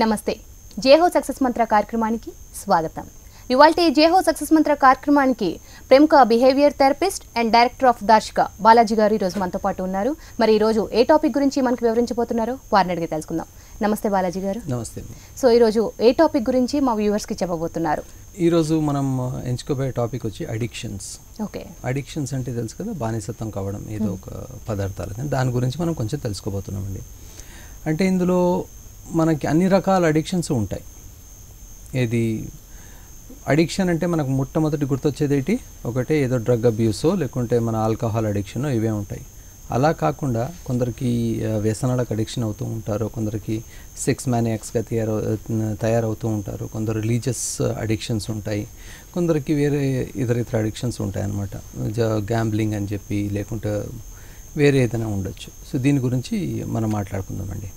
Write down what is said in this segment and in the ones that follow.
నమస్తే. జేహో సక్సెస్ మంత్ర కార్యక్రమానికి స్వాగతం. ఇవాళ జేహో సక్సెస్ మంత్ర కార్యక్రమానికి ప్రముఖ behaviour therapist and director of Darshika Balaji garu ఈరోజు మనతో పాటు ఉన్నారు. మరి ఈరోజు ఏ టాపిక్ గురించి మనకు వివరించబోతున్నారో వారిని అడిగి తెలుసుకుందాం. నమస్తే బాలాజీ గారు. నమస్తే. సో ఈరోజు ఏ టాపిక్ గురించి మా వ్యూవర్స్కి చెప్పబోతున్నారు? ఈరోజు మనం ఎంచుకోబోయే టాపిక్ వచ్చి అడిక్షన్స్. ఓకే. అడిక్షన్స్ అంటే తెలుసు కదా బానిసత్వం కావడం ఏదో ఒక పదార్థాలు. కానీ దాని గురించి మనం కొంచెం తెలుసుకోబోతున్నామండి. అంటే ఇందులో మనకి అన్ని రకాల అడిక్షన్స్ ఉంటాయి. ఏది అడిక్షన్ అంటే మనకు మొట్టమొదటి గుర్తొచ్చేది ఏంటి? ఒకటే ఏదో డ్రగ్ అబ్యూసో లేకుంటే మన ఆల్కహాల్ అడిక్షన్ ఇవే ఉంటాయి. అలా కాకుండా కొందరికి వ్యసనాలకు అడిక్షన్ అవుతూ ఉంటారు. కొందరికి సెక్స్ మ్యానియాక్స్గా తయారు తయారవుతూ ఉంటారు. కొందరు రిలీజియస్ అడిక్షన్స్ ఉంటాయి. కొందరికి వేరే ఇతర ఇతర అడిక్షన్స్ ఉంటాయి అన్నమాట గ్యాంబ్లింగ్ అని చెప్పి లేకుంటే వేరే ఏదైనా ఉండొచ్చు. సో దీని గురించి మనం మాట్లాడుకుందామండి.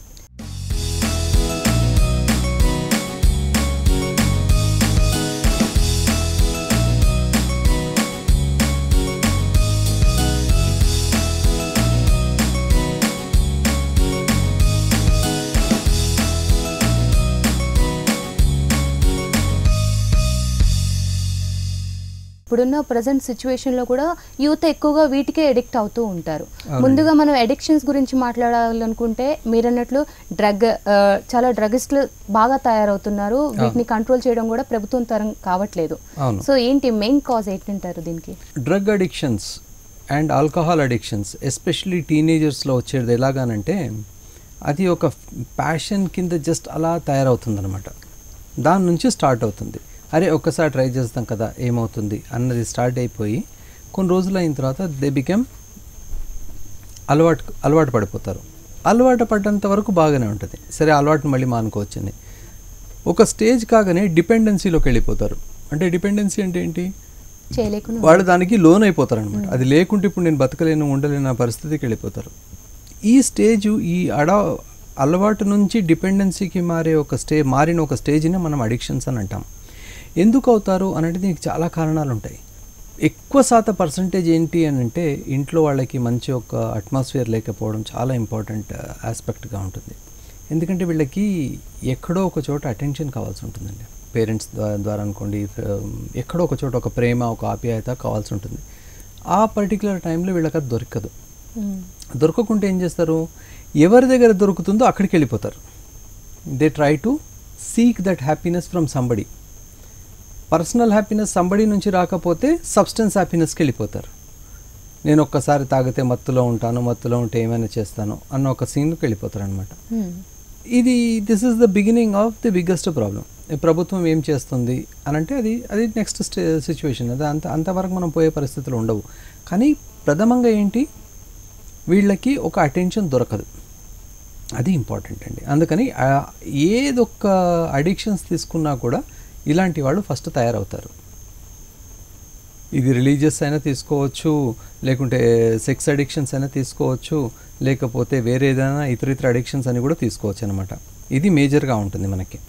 ఇప్పుడున్న ప్రజెంట్ సిచ్యువేషన్లో కూడా యూత్ ఎక్కువగా వీటికే ఎడిక్ట్ అవుతూ ఉంటారు. ముందుగా మనం అడిక్షన్స్ గురించి మాట్లాడాలనుకుంటే మీరు అన్నట్లు డ్రగ్ చాలా డ్రగిస్టులు బాగా తయారవుతున్నారు. వీటిని కంట్రోల్ చేయడం కూడా ప్రభుత్వం తరం కావట్లేదు. సో ఏంటి మెయిన్ కాజ్ ఏంటంటారు దీనికి? Drug addictions and alcohol addictions especially టీనేజర్స్లో వచ్చేది ఎలాగానంటే అది ఒక ప్యాషన్ కింద జస్ట్ అలా తయారవుతుందన్నమాట. దాని నుంచి స్టార్ట్ అవుతుంది. అరే ఒక్కసారి ట్రై చేస్తాం కదా ఏమవుతుంది అన్నది స్టార్ట్ అయిపోయి కొన్ని రోజులు అయిన తర్వాత దే బికెమ్ అలవాటు అలవాటు పడిపోతారు. అలవాటు పడ్డంత వరకు బాగానే ఉంటుంది. సరే అలవాటుని మళ్ళీ మానుకోవచ్చని ఒక స్టేజ్ కాగానే డిపెండెన్సీలోకి వెళ్ళిపోతారు. అంటే డిపెండెన్సీ అంటే ఏంటి? వాళ్ళు దానికి లోన్ అయిపోతారు అనమాట అది లేకుంటే ఇప్పుడు నేను బతకలేను ఉండలేను ఆ పరిస్థితికి వెళ్ళిపోతారు. ఈ స్టేజ్ ఈ అడ అలవాటు నుంచి డిపెండెన్సీకి మారే ఒక స్టే మారిన ఒక స్టేజ్ని మనం అడిక్షన్స్ అని అంటాం. ఎందుకు అవుతారు అని అంటే దీనికి చాలా కారణాలు ఉంటాయి ఎక్కువ శాత పర్సంటేజ్ ఏంటి అని అంటే ఇంట్లో వాళ్ళకి మంచి ఒక అట్మాస్ఫియర్ లేకపోవడం చాలా ఇంపార్టెంట్ ఆస్పెక్ట్గా ఉంటుంది. ఎందుకంటే వీళ్ళకి ఎక్కడో ఒక చోట అటెన్షన్ కావాల్సి ఉంటుందండి పేరెంట్స్ ద్వారా అనుకోండి ఎక్కడో ఒక చోట ఒక ప్రేమ ఒక ఆప్యాయత కావాల్సి ఉంటుంది ఆ పర్టికులర్ టైంలో వీళ్ళకి అది దొరకదు. దొరకకుంటే ఏం చేస్తారు? ఎవరి దగ్గర దొరుకుతుందో అక్కడికి వెళ్ళిపోతారు they try to seek that happiness from somebody. Personal happiness somebody నుంచి రాకపోతే సబ్స్టెన్స్ హ్యాపీనెస్కి వెళ్ళిపోతారు. నేను ఒక్కసారి తాగితే మత్తులో ఉంటాను మత్తులో ఉంటే ఏమైనా చేస్తాను అన్న ఒక సీన్కి వెళ్ళిపోతారు అనమాట. ఇది this is the beginning of the biggest problem ప్రభుత్వం ఏం చేస్తుంది అని అంటే అది అది నెక్స్ట్ స్టే సిచ్యువేషన్ అది అంత అంతవరకు మనం పోయే పరిస్థితులు ఉండవు. కానీ ప్రథమంగా ఏంటి? వీళ్ళకి ఒక అటెన్షన్ దొరకదు. అది ఇంపార్టెంట్ అండి. అందుకని ఏదొక్క అడిక్షన్స్ తీసుకున్నా కూడా ఇలాంటి వాళ్ళు ఫస్ట్ తయారవుతారు. ఇది రిలీజియస్ అయినా తీసుకోవచ్చు లేకుంటే సెక్స్ అడిక్షన్స్ అయినా తీసుకోవచ్చు లేకపోతే వేరే ఏదైనా ఇతర ఇతర అడిక్షన్స్ అని కూడా తీసుకోవచ్చు అనమాట ఇది మేజర్గా ఉంటుంది మనకి.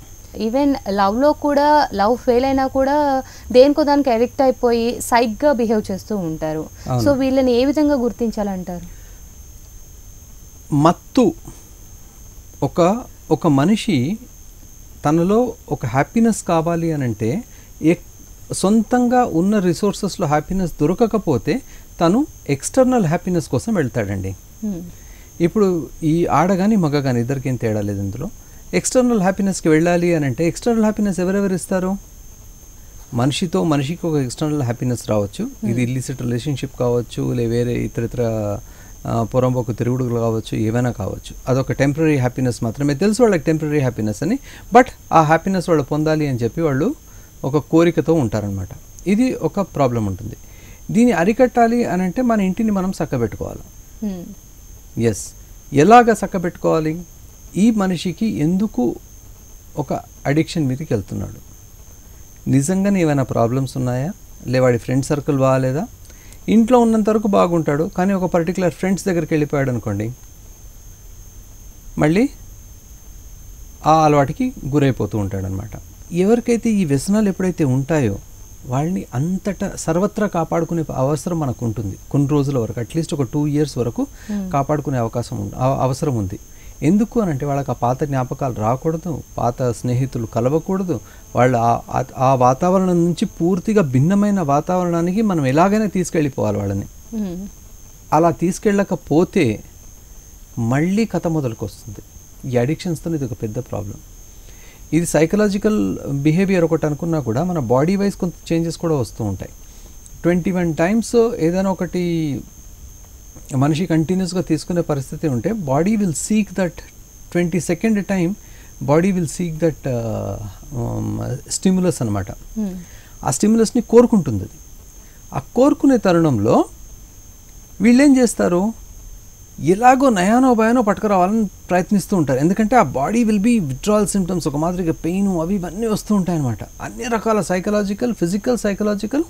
ఈవెన్ లవ్లో కూడా లవ్ ఫెయిల్ అయినా కూడా దేనికో దానికి అడిక్ట్ అయిపోయి సైక్గా బిహేవ్ చేస్తూ ఉంటారు. సో వీళ్ళని ఏ విధంగా గుర్తించాలంటారు? మత్తు ఒక ఒక మనిషి తనలో ఒక హ్యాపీనెస్ కావాలి అని అంటే ఎక్- సొంతంగా ఉన్న రిసోర్సెస్లో హ్యాపీనెస్ దొరకకపోతే తను ఎక్స్టర్నల్ హ్యాపీనెస్ కోసం వెళ్తాడండి. ఇప్పుడు ఈ ఆడ కానీ మగ కానీ ఇద్దరికి ఏం తేడా లేదు ఇందులో. ఎక్స్టర్నల్ హ్యాపీనెస్కి వెళ్ళాలి అని అంటే ఎక్స్టర్నల్ హ్యాపీనెస్ ఎవరెవరు ఇస్తారు? మనిషితో మనిషికి ఒక ఎక్స్టర్నల్ హ్యాపీనెస్ రావచ్చు. ఇది ఇల్లిసిట్ రిలేషన్షిప్ కావచ్చు లే వేరే ఇతర ఇతర పొరంబోకు తిరుగుడులు కావచ్చు ఏవైనా కావచ్చు. అదొక టెంపరీ హ్యాపీనెస్ మాత్రమే. తెలుసు వాళ్ళకి టెంపరీ హ్యాపీనెస్ అని. బట్ ఆ హ్యాపీనెస్ వాళ్ళు పొందాలి అని చెప్పి వాళ్ళు ఒక కోరికతో ఉంటారనమాట ఇది ఒక ప్రాబ్లం ఉంటుంది. దీన్ని అరికట్టాలి అని అంటే మన ఇంటిని మనం చక్కబెట్టుకోవాలి. ఎస్ ఎలాగ చక్కబెట్టుకోవాలి? ఈ మనిషికి ఎందుకు ఒక అడిక్షన్ మీదకి వెళ్తున్నాడు? నిజంగానే ఏమైనా ప్రాబ్లమ్స్ ఉన్నాయా? లే వాడి ఫ్రెండ్ సర్కిల్ బాగాలేదా? ఇంట్లో ఉన్నంత వరకు బాగుంటాడు కానీ ఒక పర్టికులర్ ఫ్రెండ్స్ దగ్గరికి వెళ్ళిపోయాడు అనుకోండి మళ్ళీ ఆ అలవాటుకి గురైపోతూ ఉంటాడనమాట. ఎవరికైతే ఈ వ్యసనాలు ఎప్పుడైతే ఉంటాయో వాళ్ళని అంతటా సర్వత్రా కాపాడుకునే అవసరం మనకు ఉంటుంది. కొన్ని రోజుల వరకు అట్లీస్ట్ ఒక టూ ఇయర్స్ వరకు కాపాడుకునే అవకాశం అవసరం ఉంది. ఎందుకు అని అంటే వాళ్ళకి ఆ పాత జ్ఞాపకాలు రాకూడదు పాత స్నేహితులు కలవకూడదు. వాళ్ళు ఆ- వాతావరణం నుంచి పూర్తిగా భిన్నమైన వాతావరణానికి మనం ఎలాగైనా తీసుకెళ్ళిపోవాలి వాళ్ళని. అలా తీసుకెళ్ళకపోతే మళ్ళీ కథ మొదలుకు వస్తుంది ఈ అడిక్షన్స్తో ఇది ఒక పెద్ద ప్రాబ్లం ఇది సైకలాజికల్ బిహేవియర్ ఒకటి అనుకున్నా కూడా మన బాడీ వైజ్ కొంత చేంజెస్ కూడా వస్తూ ఉంటాయి. ట్వంటీ వన్ టైమ్స్ ఏదైనా ఒకటి మనిషి కంటిన్యూస్గా తీసుకునే పరిస్థితి ఉంటే body will seek that twenty second time body will seek that stimulus అనమాట. ఆ స్టిమ్యులస్ని కోరుకుంటుంది. అది ఆ కోరుకునే తరుణంలో వీళ్ళేం చేస్తారు? ఎలాగో నయానో భయానో పట్టుకురావాలని ప్రయత్నిస్తూ ఉంటారు. ఎందుకంటే ఆ body will be withdrawal symptoms ఒక మాదిరిగా పెయిన్ అవి ఇవన్నీ వస్తూ ఉంటాయి అనమాట అన్ని రకాల సైకలాజికల్ ఫిజికల్ సైకలాజికల్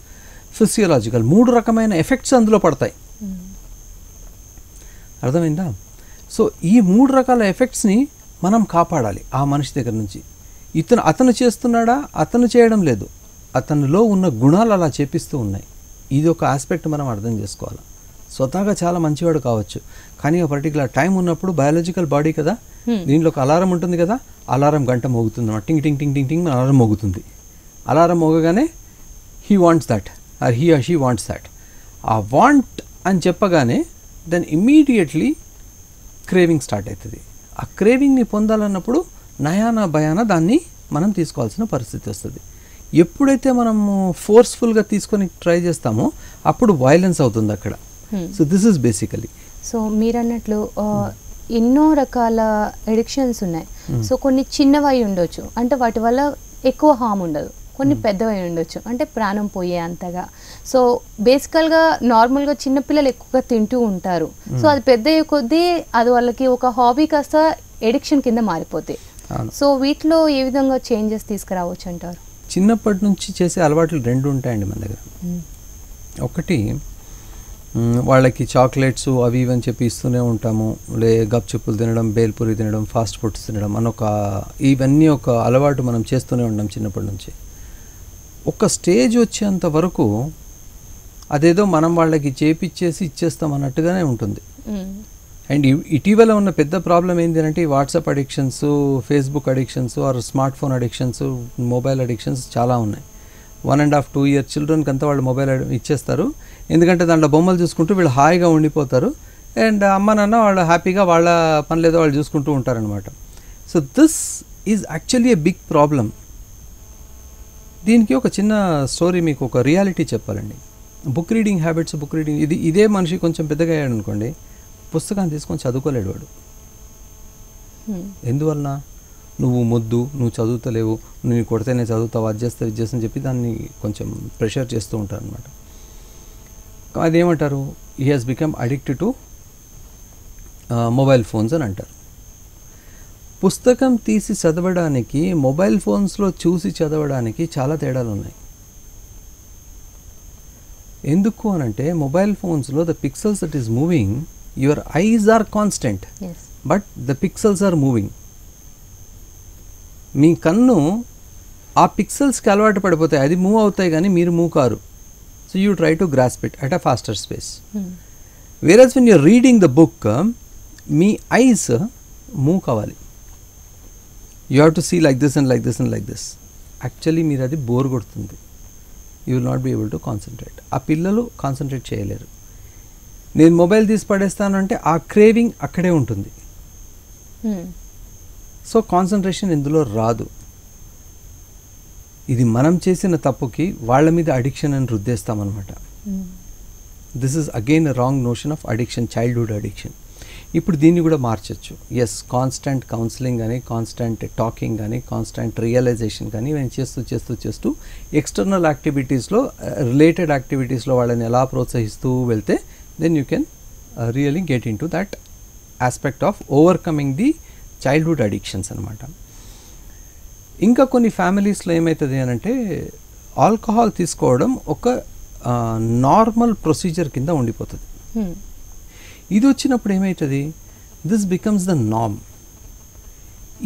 ఫిజియోలాజికల్ మూడు రకమైన ఎఫెక్ట్స్ అందులో పడతాయి. మ్మ్. అర్థమైందా? సో ఈ మూడు రకాల ఎఫెక్ట్స్ని మనం కాపాడాలి ఆ మనిషి దగ్గర నుంచి. ఇతను అతను చేస్తున్నాడా? అతను చేయడం లేదు. అతనిలో ఉన్న గుణాలు అలా చేపిస్తూ ఉన్నాయి. ఇది ఒక ఆస్పెక్ట్ మనం అర్థం చేసుకోవాలి. స్వతహాగా చాలా మంచివాడు కావచ్చు. కానీ ఒక పర్టికులర్ టైం ఉన్నప్పుడు బయాలజికల్ బాడీ కదా? దీంట్లో ఒక అలారం ఉంటుంది కదా? అలారం గంట మోగుతుంది అన్నమాట. టింగ్ టింగ్ టింగ్ టింగ్ టింగ్ అలారం మోగుతుంది. Alarm మోగగానే he wants that. Or he or she wants that. ఆ వాంట్ అని చెప్పగానే దెన్ ఇమ్మీడియట్లీ క్రేవింగ్ స్టార్ట్ అవుతుంది. ఆ క్రేవింగ్ని పొందాలన్నప్పుడు నయాన భయాన దాన్ని మనం తీసుకోవాల్సిన పరిస్థితి వస్తుంది. ఎప్పుడైతే మనము ఫోర్స్ఫుల్గా తీసుకొని ట్రై చేస్తామో అప్పుడు వైలెన్స్ అవుతుంది అక్కడ. Hmm. So this is basically so మీరు అన్నట్లు ఎన్నో రకాల ఎడిక్షన్స్ ఉన్నాయి. సో కొన్ని చిన్నవై ఉండొచ్చు. అంటే వాటి వల్ల ఎక్కువ హామ్ ఉండదు. కొన్ని పెద్దవై ఉండొచ్చు. అంటే ప్రాణం పోయే అంతగా. సో బేసికల్గా నార్మల్గా చిన్నపిల్లలు ఎక్కువగా తింటూ ఉంటారు. సో అది పెద్ద అయ్యే కొద్దీ అది వాళ్ళకి ఒక హాబీ కాస్త ఎడిక్షన్ కింద మారిపోతాయి సో వీటిలో ఏ విధంగా చేంజెస్ తీసుకురావచ్చు అంటారు? చిన్నప్పటి నుంచి చేసే అలవాట్లు రెండు ఉంటాయండి మన దగ్గర. ఒకటి మ్, వాళ్ళకి చాక్లెట్స్ అవి ఇవి అని చెప్పి ఇస్తూనే ఉంటాము. లే గప్చుప్పులు తినడం బేల్పూరి తినడం ఫాస్ట్ ఫుడ్స్ తినడం అని ఒక ఇవన్నీ ఒక అలవాటు మనం చేస్తూనే ఉంటాం చిన్నప్పటి నుంచి. ఒక స్టేజ్ వచ్చేంత వరకు అదేదో మనం వాళ్ళకి చేపిచ్చేసి ఇచ్చేస్తాం అన్నట్టుగానే ఉంటుంది. అండ్ ఇటీవల ఉన్న పెద్ద ప్రాబ్లం ఏంటి అంటే WhatsApp addictions Facebook addictions or smart phone addictions mobile addictions చాలా ఉన్నాయి. One and half two year చిల్డ్రన్కి అంతా వాళ్ళు మొబైల్ ఇచ్చేస్తారు. ఎందుకంటే దాంట్లో బొమ్మలు చూసుకుంటూ వీళ్ళు హాయిగా ఉండిపోతారు. అండ్ అమ్మ నాన్న వాళ్ళు హ్యాపీగా వాళ్ళ పనులేదో వాళ్ళు చూసుకుంటూ ఉంటారనమాట so this is actually a big problem. దీనికి ఒక చిన్న స్టోరీ మీకు ఒక రియాలిటీ చెప్పాలండి. Book reading habits book reading ఇది ఇదే మనిషి కొంచెం పెద్దగా అయ్యాడు అనుకోండి పుస్తకాన్ని తీసుకొని చదువుకోలేడు వాడు. ఎందువలన? నువ్వు మొద్దు నువ్వు చదువుతలేవు నువ్వు కొడితే నేను చదువుతావు అది చేస్తావు ఇది చేస్తా అని చెప్పి దాన్ని కొంచెం ప్రెషర్ చేస్తూ ఉంటారు అనమాట అదేమంటారు ఈ has become addict to mobile phones అని అంటారు. పుస్తకం తీసి చదవడానికి మొబైల్ ఫోన్స్లో చూసి చదవడానికి చాలా తేడాలు ఉన్నాయి ఎందుకు అనంటే మొబైల్ ఫోన్స్లో the pixels that is moving your eyes are constant. But the pixels are moving. మీ కన్ను ఆ పిక్సెల్స్కి అలవాటు పడిపోతాయి. అది మూవ్ అవుతాయి కానీ మీరు move car. So you try to grasp it at a faster space whereas when you're reading the book me eyes move కావాలి. You have to see like this and like this and like this actually మీరు అది bore కొడుతుంది. You will not be able to concentrate ఆ పిల్లలు concentrate చేయలేరు. నేను mobile తీసి పడేస్తాను అంటే ఆ క్రేవింగ్ అక్కడే ఉంటుంది. సో కాన్సన్ట్రేషన్ ఇందులో రాదు. ఇది మనం చేసిన తప్పుకి వాళ్ళ మీద అడిక్షన్ అని రుద్దేస్తామన్నమాట. This is again wrong notion of addiction childhood addiction ఇప్పుడు దీన్ని కూడా మార్చచ్చు. ఎస్ కాన్స్టెంట్ కౌన్సిలింగ్ కానీ కాన్స్టెంట్ టాకింగ్ కానీ కాన్స్టెంట్ రియలైజేషన్ కానీ ఇవన్నీ చేస్తూ చేస్తూ చేస్తూ ఎక్స్టర్నల్ యాక్టివిటీస్లో రిలేటెడ్ యాక్టివిటీస్లో వాళ్ళని ఎలా ప్రోత్సహిస్తూ వెళ్తే then you can really get in to that aspect of overcoming the childhood addictions అనమాట ఇంకా కొన్ని ఫ్యామిలీస్లో ఏమవుతుంది అని అంటే ఆల్కహాల్ తీసుకోవడం ఒక uh, నార్మల్ ప్రొసీజర్ కింద ఉండిపోతుంది. Hmm. ఇది వచ్చినప్పుడు ఏమవుతుంది దిస్ బికమ్స్ ద నామ్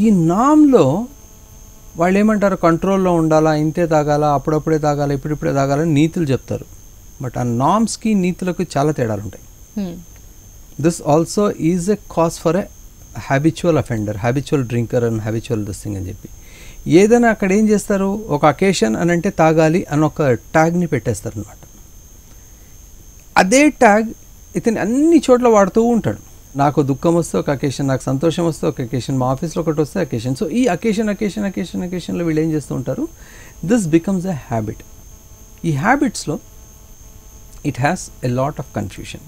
ఈ నామ్లో వాళ్ళు ఏమంటారు కంట్రోల్లో ఉండాలా? ఇంతే తాగాలా? అప్పుడప్పుడే తాగాలా? ఇప్పుడిప్పుడే తాగాలని నీతులు చెప్తారు. బట్ ఆ నామ్స్కి నీతులకు చాలా తేడాలు ఉంటాయి this also is a cause for a habitual offender habitual drinker and habitual this thing అని చెప్పి. ఏదైనా అక్కడ ఏం చేస్తారు? ఒక అకేషన్ అని అంటే తాగాలి అని ఒక ట్యాగ్ని పెట్టేస్తారు అనమాట అదే ట్యాగ్ ఇతను అన్ని చోట్ల వాడుతూ ఉంటాడు. నాకు దుఃఖం వస్తే ఒక అకేషన్ నాకు సంతోషం వస్తే ఒక అకేషన్ మా ఆఫీస్లో ఒకటి వస్తే అకేషన్ సో ఈ అకేషన్ అకేషన్ అకేషన్ అకేషన్లో వీళ్ళు ఏం చేస్తూ ఉంటారు? దిస్ బికమ్స్ ఎ హ్యాబిట్ ఈ హ్యాబిట్స్లో it has a lot of confusion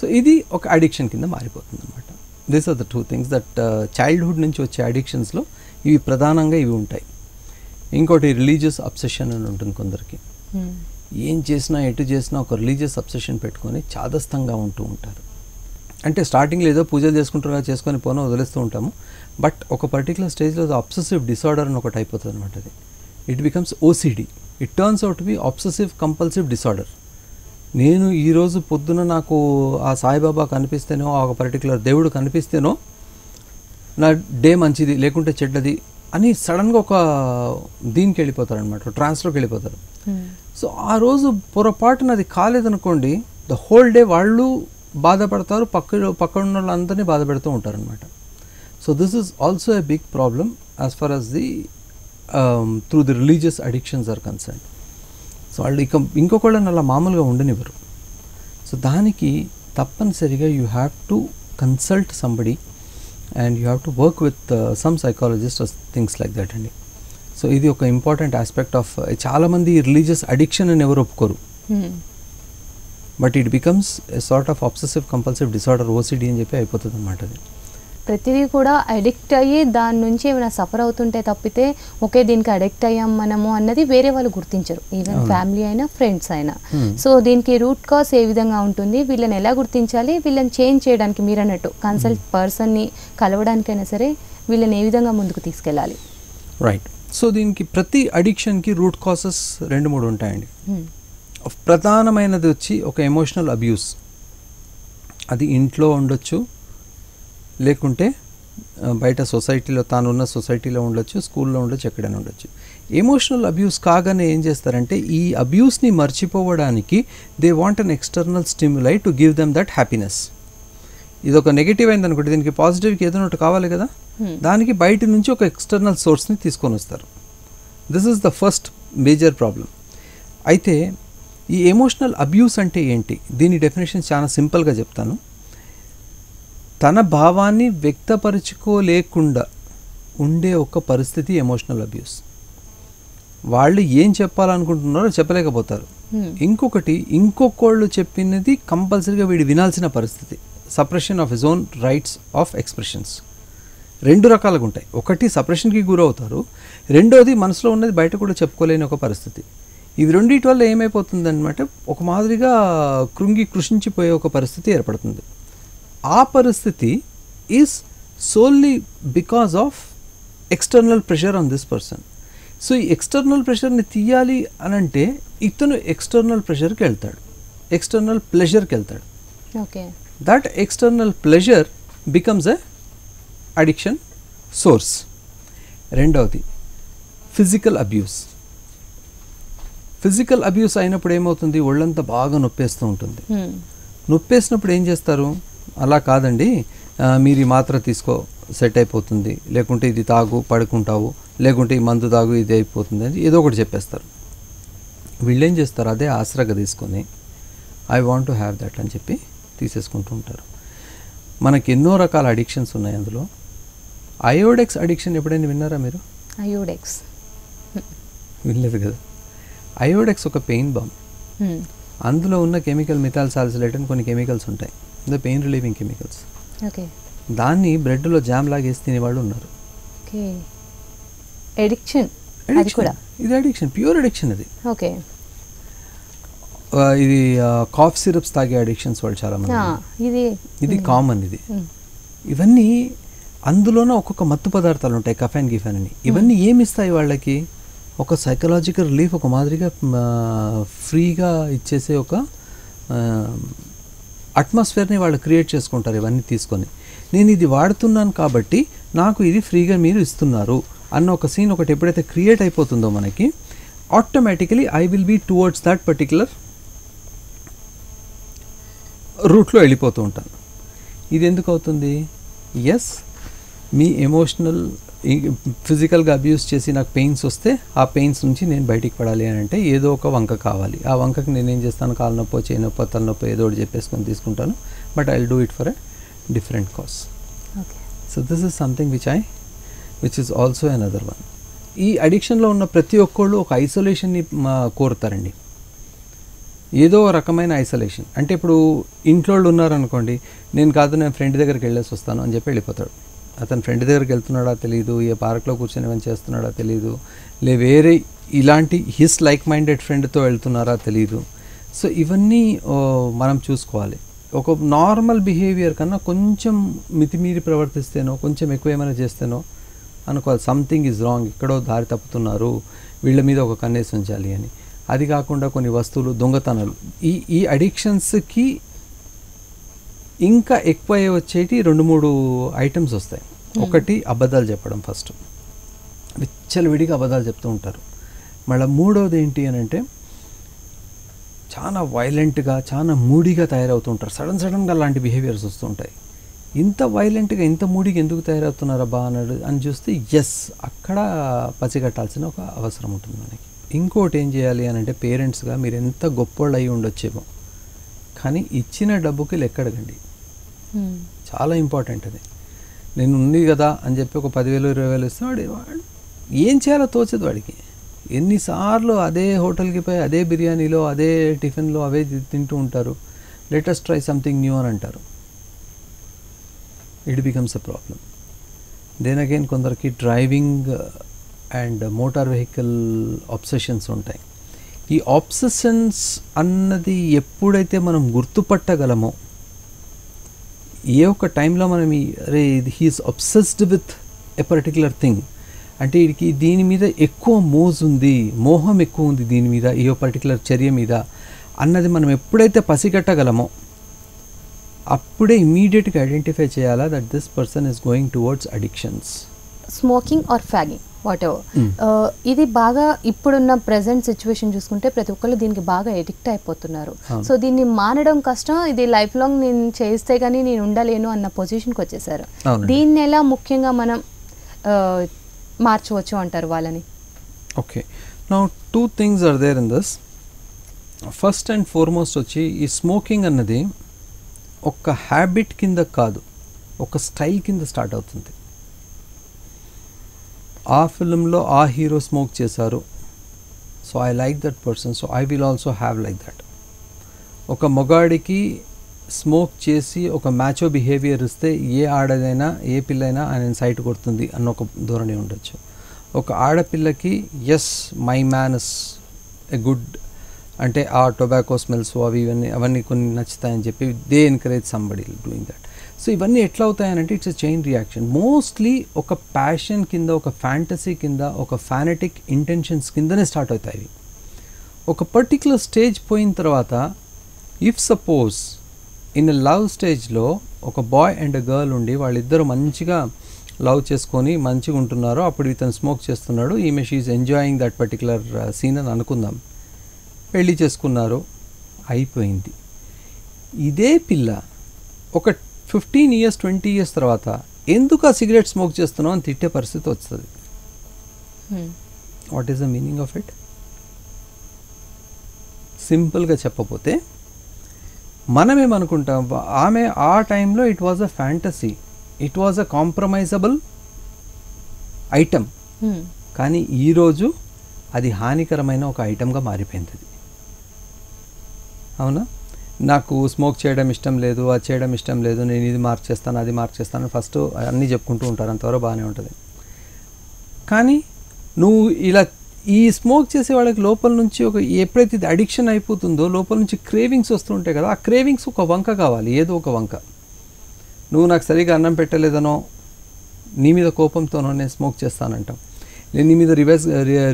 so ఇది ఒక అడిక్షన్ కింద మారిపోతుంది అనమాట these are the two things that childhood నుంచి వచ్చే అడిక్షన్స్లో ఇవి ప్రధానంగా ఇవి ఉంటాయి. ఇంకోటి రిలీజియస్ అబ్సెషన్ అని ఉంటుంది కొందరికి. Hmm. ఏం చేసినా ఎటు చేసినా ఒక రిలీజియస్ అబ్సెషన్ పెట్టుకొని చాదస్తంగా ఉంటూ ఉంటారు. అంటే స్టార్టింగ్లో ఏదో పూజలు చేసుకుంటారు చేసుకొని పోను వదిలేస్తూ ఉంటాము. బట్ ఒక పర్టికులర్ స్టేజ్లో అబ్సెసివ్ డిసార్డర్ అని ఒకటి అయిపోతుంది అనమాట అది it becomes OCD it turns out be obsessive compulsive disorder నేను ఈరోజు పొద్దున నాకు ఆ సాయిబాబా కనిపిస్తేనో ఆ ఒక పర్టికులర్ దేవుడు కనిపిస్తేనో నా డే మంచిది లేకుంటే చెడ్డది అని సడన్గా ఒక దీనికి వెళ్ళిపోతారు అనమాట ట్రాన్స్లోకి వెళ్ళిపోతారు. సో ఆ రోజు పొరపాటున అది కాలేదనుకోండి ద హోల్ డే వాళ్ళు బాధపడతారు పక్క పక్కన ఉన్న వాళ్ళందరినీ బాధ పెడుతూ ఉంటారు అనమాట so this is also a big problem as far as the through the religious addictions are concern so వాళ్ళు ఇక ఇంకొకళ్ళని అలా మామూలుగా ఉండనివ్వరు. సో దానికి తప్పనిసరిగా you have to consult somebody and you have to work with some psychologist things like that అండి సో ఇది ఒక ఇంపార్టెంట్ ఆస్పెక్ట్ ఆఫ్ చాలామంది రిలీజియస్ అడిక్షన్ అని ఎవరు ఒప్పుకోరు. But it becomes a sort of obsessive compulsive disorder OCD అని చెప్పి అయిపోతుంది అనమాట అది. ప్రతిదీ కూడా అడిక్ట్ అయ్యి దాని నుంచి ఏమైనా సఫర్ అవుతుంటే తప్పితే ఒకే దీనికి అడిక్ట్ అయ్యాం మనము అన్నది వేరే వాళ్ళు గుర్తించరు. ఈవెన్. ఫ్యామిలీ అయినా ఫ్రెండ్స్ అయినా. సో దీనికి రూట్ కాజ్ ఏ విధంగా ఉంటుంది? వీళ్ళని ఎలా గుర్తించాలి? వీళ్ళని చేంజ్ చేయడానికి మీరు అన్నట్టు కన్సల్ట్ పర్సన్ని కలవడానికైనా సరే వీళ్ళని ఏ విధంగా ముందుకు తీసుకెళ్ళాలి? రైట్ సో దీనికి ప్రతి అడిక్షన్కి రూట్ కాసెస్ రెండు మూడు ఉంటాయండి. ప్రధానమైనది వచ్చి ఒక ఎమోషనల్ అబ్యూస్ అది ఇంట్లో ఉండొచ్చు లేకుంటే బయట సొసైటీలో తాను ఉన్న సొసైటీలో ఉండొచ్చు స్కూల్లో ఉండొచ్చు ఎక్కడైనా ఉండొచ్చు. ఎమోషనల్ అబ్యూస్ కాగానే ఏం చేస్తారంటే ఈ అబ్యూస్ని మర్చిపోవడానికి they want an external stimuli to give them that happiness ఇది ఒక నెగిటివ్ అయింది అనుకోండి దీనికి పాజిటివ్కి ఏదైనా ఒకటి కావాలి కదా? Hmm. దానికి బయట నుంచి ఒక ఎక్స్టర్నల్ సోర్స్ని తీసుకొని వస్తారు. This is the first major problem అయితే ఈ ఎమోషనల్ అబ్యూస్ అంటే ఏంటి? దీని డెఫినేషన్ చాలా సింపుల్గా చెప్తాను. తన భావాన్ని వ్యక్తపరచుకోలేకుండా ఉండే ఒక పరిస్థితి ఎమోషనల్ అబ్యూస్ వాళ్ళు ఏం చెప్పాలనుకుంటున్నారో చెప్పలేకపోతారు. Hmm. ఇంకొకటి ఇంకొకళ్ళు చెప్పినది కంపల్సరీగా వీడు వినాల్సిన పరిస్థితి. Suppression of his own rights of expressions రెండు రకాలుగా ఉంటాయి. ఒకటి సప్రెషన్కి గురవుతారు. రెండోది మనసులో ఉన్నది బయట కూడా చెప్పుకోలేని ఒక పరిస్థితి. ఇవి రెండింటి వల్ల ఏమైపోతుంది అనమాట ఒక మాదిరిగా కృంగి కృషించిపోయే ఒక పరిస్థితి ఏర్పడుతుంది. ఆ పరిస్థితి is solely because of external pressure on this person so ఈ ఎక్స్టర్నల్ ప్రెషర్ని తీయాలి అని అంటే ఇతను ఎక్స్టర్నల్ ప్రెషర్కి వెళ్తాడు. ఎక్స్టర్నల్ ప్లెజర్కి వెళ్తాడు. Okay that external pleasure becomes a addiction source రెండవది ఫిజికల్ అబ్యూస్ ఫిజికల్ అబ్యూస్ అయినప్పుడు ఏమవుతుంది? ఒళ్ళంతా బాగా నొప్పేస్తూ ఉంటుంది. Hmm. నొప్పేసినప్పుడు ఏం చేస్తారు? అలా కాదండి. మీరు ఈ మాత్ర తీసుకో సెట్ అయిపోతుంది. లేకుంటే ఇది తాగు పడుకుంటావు. లేకుంటే ఈ మందు తాగు ఇది అయిపోతుంది అని ఏదో ఒకటి చెప్పేస్తారు. వీళ్ళు ఏం చేస్తారు? అదే ఆసరాగా తీసుకొని I want to have that అని చెప్పి తీసేసుకుంటూ ఉంటారు. మనకి ఎన్నో రకాల అడిక్షన్స్ ఉన్నాయి అందులో. అయోడెక్స్ అడిక్షన్ ఎప్పుడైనా విన్నారా మీరు? అయోడెక్స్ వినలేదు కదా. అయోడెక్స్ ఒక పెయిన్ బామ్. Hmm. అందులో ఉన్న కెమికల్ మిథాల్ సాల్సిలేట్ అని కొన్ని కెమికల్స్ ఉంటాయి. The pain relieving chemicals. Okay. దాన్ని బ్రెడ్లో జామ్ లాగేసి తినేవాళ్ళు ఉన్నారు. ఓకే. ఎడిక్షన్. ఇది అడిక్షన్ ప్యూర్ అడిక్షన్ అది. ఓకే. ఇది కాఫ్ సిరప్స్ తాగే అడిక్షన్స్ వాళ్ళు చాలా మంది ఇది ఇది కామన్ ఇది. ఇవన్నీ అందులోనే ఒక్కొక్క మత్తు పదార్థాలు ఉంటాయి కఫెన్ గిఫెన్ అని. ఇవన్నీ ఏమి ఇస్తాయి వాళ్ళకి? ఒక సైకలాజికల్ రిలీఫ్ ఒక మాదిరిగా ఫ్రీగా ఇచ్చేసే ఒక అట్మాస్ఫియర్ని వాళ్ళు క్రియేట్ చేసుకుంటారు ఇవన్నీ తీసుకొని. నేను ఇది వాడుతున్నాను కాబట్టి నాకు ఇది ఫ్రీగా మీరు ఇస్తున్నారు అన్న ఒక సీన్ ఒకటి ఎప్పుడైతే క్రియేట్ అయిపోతుందో మనకి automatically I will be towards that particular రూట్లో వెళ్ళిపోతూ ఉంటాను. ఇది ఎందుకు అవుతుంది? ఎస్ మీ ఎమోషనల్ ఫిజికల్గా అబ్యూస్ చేసి నాకు పెయిన్స్ వస్తే ఆ పెయిన్స్ నుంచి నేను బయటికి పడాలి అని అంటే ఏదో ఒక వంక కావాలి. ఆ వంకకి నేను ఏం చేస్తాను? కాలు నొప్పో చేయి నొప్పో తలనొప్పో ఏదో ఒకటి చెప్పేసుకొని తీసుకుంటాను. But I do it for a different cause okay. So this is something which I which is also another one. ఈ అడిక్షన్లో ఉన్న ప్రతి ఒక్కళ్ళు ఒక ఐసోలేషన్ని కోరుతారండి. ఏదో రకమైన ఐసోలేషన్. అంటే ఇప్పుడు ఇంట్లో వాళ్ళు ఉన్నారనుకోండి నేను కాదు నేను ఫ్రెండ్ దగ్గరికి వెళ్ళేసి వస్తాను అని చెప్పి వెళ్ళిపోతాడు అతని ఫ్రెండ్ దగ్గరికి వెళ్తున్నాడా తెలియదు ఏ పార్క్లో కూర్చొని ఏమైనా చేస్తున్నాడా తెలియదు లే వేరే ఇలాంటి హిస్ లైక్ మైండెడ్ ఫ్రెండ్తో వెళ్తున్నారా తెలియదు సో ఇవన్నీ మనం చూసుకోవాలి. ఒక నార్మల్ బిహేవియర్ కన్నా కొంచెం మితిమీరి ప్రవర్తిస్తేనో కొంచెం ఎక్కువ ఏమైనా చేస్తేనో అనుకోవాలి. సంథింగ్ ఈజ్ రాంగ్ ఎక్కడో దారి తప్పుతున్నారు. వీళ్ళ మీద ఒక కన్నేసి ఉంచాలి అని. అది కాకుండా కొన్ని వస్తువులు దొంగతనాలు. ఈ ఈ అడిక్షన్స్కి ఇంకా ఎక్కువ వచ్చేటి రెండు మూడు ఐటమ్స్ వస్తాయి. ఒకటి అబద్ధాలు చెప్పడం ఫస్ట్ విచ్చలవిడిగా అబద్ధాలు చెప్తూ ఉంటారు. మళ్ళీ మూడోది ఏంటి అని అంటే చాలా వైలెంట్గా చాలా మూడీగా తయారవుతూ ఉంటారు. సడన్ సడన్గా అలాంటి బిహేవియర్స్ వస్తూ ఉంటాయి. ఇంత వైలెంట్గా ఇంత మూడీగా ఎందుకు తయారవుతున్నారబ్బా అన్నాడు అని చూస్తే ఎస్ అక్కడ పసిగట్టాల్సిన ఒక అవసరం ఉంటుంది మనకి. ఇంకోటి ఏం చేయాలి అని అంటే పేరెంట్స్గా మీరు ఎంత గొప్పోళ్ళు అయి ఉండొచ్చేమో కానీ ఇచ్చిన డబ్బుకి లెక్కడగండి. చాలా ఇంపార్టెంట్ అది. నేను ఉంది కదా అని చెప్పి ఒక పదివేలు ఇరవై వేలు ఇస్తే వాడు వాడు ఏం చేయాలో తోచదు వాడికి. ఎన్నిసార్లు అదే హోటల్కి పోయి అదే బిర్యానీలో అదే టిఫిన్లో అవే తింటూ ఉంటారు. లేటెస్ట్ ట్రై సంథింగ్ న్యూ అని అంటారు. It becomes a problem then again కొందరికి driving and motor vehicle obsessions ఉంటాయి. ఈ ఆబ్సెషన్స్ అన్నది ఎప్పుడైతే మనం గుర్తుపట్టగలమో ఏ ఒక్క టైంలో మనం అరే ఇది he is obsessed with a particular thing అంటే వీడికి దీని మీద ఎక్కువ మోజ్ ఉంది మోహం ఎక్కువ ఉంది దీని మీద ఈ పర్టికులర్ చర్య మీద అన్నది మనం ఎప్పుడైతే పసిగట్టగలమో అప్పుడే ఇమీడియట్గా ఐడెంటిఫై చేయాలా that this person is going towards addictions smoking or fagging whatever Mm. ఇది బాగా ఇప్పుడున్న ప్రజెంట్ సిచ్యువేషన్ చూసుకుంటే ప్రతి ఒక్కళ్ళు దీనికి బాగా ఎడిక్ట్ అయిపోతున్నారు. సో దీన్ని మానడం కష్టం. ఇది లైఫ్ లాంగ్ నేను చేస్తే కానీ నేను ఉండలేను అన్న పొజిషన్కి వచ్చేసారు. దీన్ని ఎలా ముఖ్యంగా మనం ఆ, మార్చవచ్చు అంటారు వాళ్ళని? ఓకే నా two things are there in this first and foremost వచ్చి ఈ స్మోకింగ్ అన్నది ఒక హ్యాబిట్ కింద కాదు. ఒక స్టైల్ కింద స్టార్ట్ అవుతుంది. ఆ ఫిలింలో ఆ హీరో స్మోక్ చేశారు. So I like that person. So I will also have like that. ఒక మొగాడికి స్మోక్ చేసి ఒక మ్యాచో బిహేవియర్ ఇస్తే ఏ ఆడదైనా ఏ పిల్లైనా ఆయన సైట్ కొడుతుంది అన్న ఒక ధోరణి ఉండొచ్చు. ఒక ఆడపిల్లకి yes my man's a good అంటే ఆ టొబాకో స్మెల్స్ అవి ఇవన్నీ అవన్నీ కొన్ని నచ్చుతాయని చెప్పి they encourage somebody doing that so ఇవన్నీ ఎట్లా అవుతాయనంటే it's a chain reaction. Mostly ఒక ప్యాషన్ కింద ఒక ఫ్యాంటసీ కింద ఒక ఫ్యానటిక్ ఇంటెన్షన్స్ కిందనే స్టార్ట్ అవుతాయి ఒక పర్టికులర్ స్టేజ్ పోయిన తర్వాత ఇఫ్ సపోజ్ ఇన్ లవ్ స్టేజ్లో ఒక బాయ్ అండ్ గర్ల్ ఉండి వాళ్ళిద్దరు మంచిగా లవ్ చేసుకొని మంచిగా ఉంటున్నారు అప్పుడు ఇతను స్మోక్ చేస్తున్నాడు. ఈమె she is enjoying that particular scene అని అనుకుందాం. పెళ్ళి చేసుకున్నారు. అయిపోయింది. ఇదే పిల్ల ఒక ఫిఫ్టీన్ ఇయర్స్ ట్వంటీ ఇయర్స్ తర్వాత ఎందుకు ఆ సిగరెట్ స్మోక్ చేస్తున్నావు అని తిట్టే పరిస్థితి వస్తుంది. What is the meaning of it సింపుల్గా చెప్పపోతే మనమేమనుకుంటాం "వా- ఆమె ఆ టైంలో it was a fantasy it was a compromisable item. కానీ ఈరోజు అది హానికరమైన ఒక ఐటమ్గా మారిపోయింది. అవునా? నాకు స్మోక్ చేయడం ఇష్టం లేదు అది చేయడం ఇష్టం లేదు నేను ఇది మార్చేస్తాను అది మార్చేస్తాను ఫస్ట్ అన్నీ చెప్పుకుంటూ ఉంటారు. అంతవరకు బాగానే ఉంటుంది. కానీ నువ్వు ఇలా ఈ స్మోక్ చేసే వాళ్ళకి లోపల నుంచి ఒక ఎప్పుడైతే ఇది అడిక్షన్ అయిపోతుందో లోపల నుంచి క్రేవింగ్స్ వస్తుంటాయి కదా ఆ క్రేవింగ్స్ ఒక వంక కావాలి ఏదో ఒక వంక. నువ్వు నాకు సరిగా అన్నం పెట్టలేదనో నీ మీద కోపంతోనో నేను స్మోక్ చేస్తానంటాం నేను నీ మీద రివెన్స్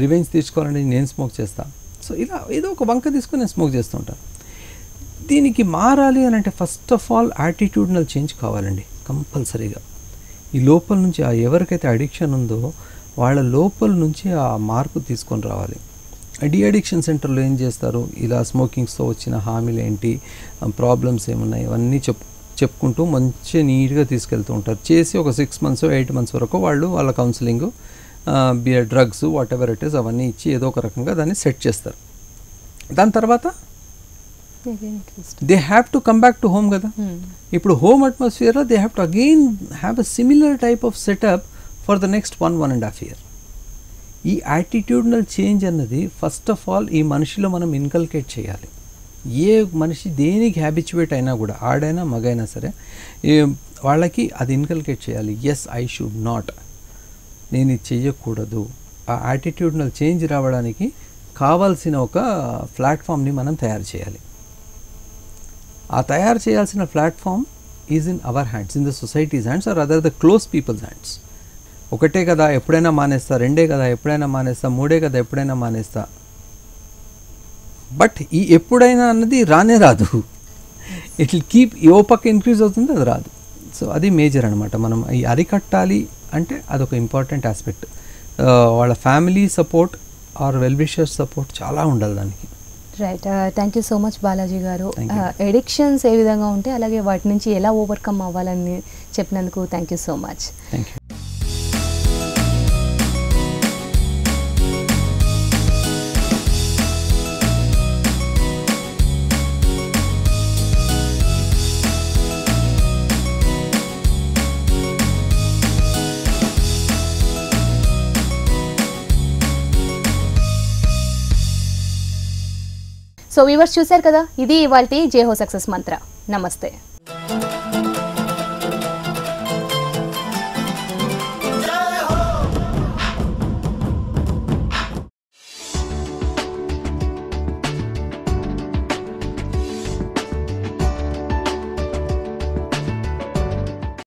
రివెంజ్ తీసుకోవాలని నేను స్మోక్ చేస్తాను సో ఇలా ఏదో ఒక వంక తీసుకొని నేను స్మోక్ చేస్తుంటాను దీనికి మారాలి అని అంటే first of all attitudinal change కావాలండి కంపల్సరీగా. ఈ లోపల నుంచి ఆ ఎవరికైతే అడిక్షన్ ఉందో వాళ్ళ లోపల నుంచి ఆ మార్పు తీసుకొని రావాలి. డి అడిక్షన్ సెంటర్లో ఏం చేస్తారు? ఇలా స్మోకింగ్స్తో వచ్చిన హామీలు ఏంటి? ప్రాబ్లమ్స్ ఏమున్నాయి? ఇవన్నీ చెప్ చెప్పుకుంటూ మంచి నీట్గా తీసుకెళ్తూ ఉంటారు. చేసి ఒక సిక్స్ మంత్స్ ఎయిట్ మంత్స్ వరకు వాళ్ళు వాళ్ళ counselling drugs whatever it is అవన్నీ ఇచ్చి ఏదో ఒక రకంగా దాన్ని సెట్ చేస్తారు. దాని తర్వాత they have to come back to home కదా. Hmm. ఇప్పుడు home అట్మాస్ఫియర్లో they have to again have a similar type of setup for the next one one and half year ఈ యాటిట్యూడ్నల్ చేంజ్ అన్నది ఫస్ట్ ఆఫ్ ఆల్ ఈ మనిషిలో మనం inculcate చేయాలి. ఏ మనిషి దేనికి హ్యాబిచువేట్ అయినా కూడా ఆడైనా మగైనా సరే వాళ్ళకి అది ఇన్కల్కేట్ చేయాలి. ఎస్ ఐ షుడ్ నాట్ నేను ఇది చెయ్యకూడదు. ఆ యాటిట్యూడ్నల్ చేంజ్ రావడానికి కావాల్సిన ఒక ప్లాట్ఫామ్ని మనం తయారు చేయాలి. ఆ తయారు చేయాల్సిన platform is in our hands in the societies hands or other the close peoples hands ఒకటే కదా ఎప్పుడైనా మానేస్తా రెండే కదా ఎప్పుడైనా మానేస్తా మూడే కదా ఎప్పుడైనా మానేస్తా. బట్ ఈ ఎప్పుడైనా అన్నది రానే రాదు. ఇట్ విల్ కీప్ ఓ పక్క ఇంక్రీజ్ అవుతుంది అది రాదు. సో అది మేజర్ అనమాట మనం ఈ అరికట్టాలి అంటే అదొక ఇంపార్టెంట్ ఆస్పెక్ట్ uh, వాళ్ళ family support or well-wisher support చాలా ఉండాలి దానికి. Right thank you so much Balaji garu. Addictions ఏ విధంగా ఉంటే అలాగే వాటి నుంచి ఎలా ఓవర్కమ్ అవ్వాలని చెప్పినందుకు thank you so much so viewers చూశారు కదా? ఇది ఇవాళ జేహో సక్సెస్ మంత్ర. నమస్తే.